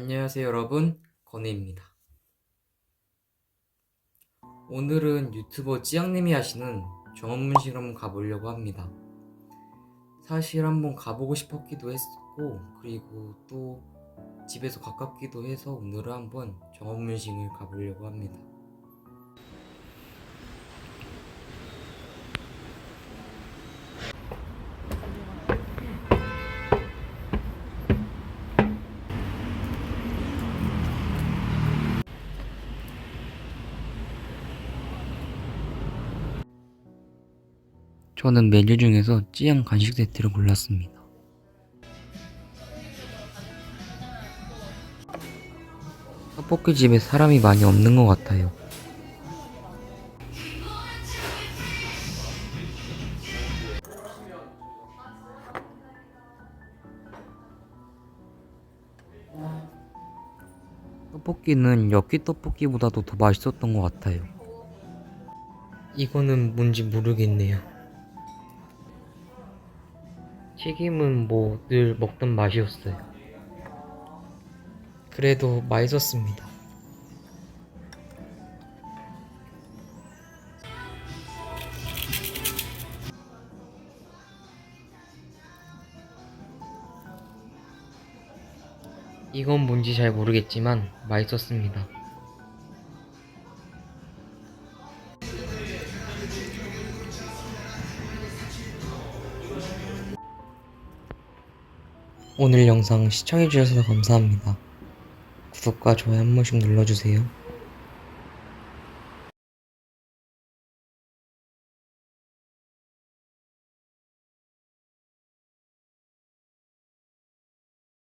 안녕하세요 여러분. 건우입니다. 오늘은 유튜버 찌양님이 하시는 정원문식을 한번 가보려고 합니다. 사실 한번 가보고 싶었기도 했고 그리고 또 집에서 가깝기도 해서 오늘은 한번 정원문식을 가보려고 합니다 저는 메뉴 중에서 찌양 간식 세트를 골랐습니다. 떡볶이 집에 사람이 많이 없는 것 같아요. 떡볶이는 엽기 떡볶이보다도 더 맛있었던 것 같아요. 이거는 뭔지 모르겠네요. 튀김은 뭐 늘 먹던 맛이었어요. 그래도 맛있었습니다. 이건 뭔지 잘 모르겠지만 맛있었습니다. 오늘 영상 시청해주셔서 감사합니다. 구독과 좋아요 한 번씩 눌러주세요.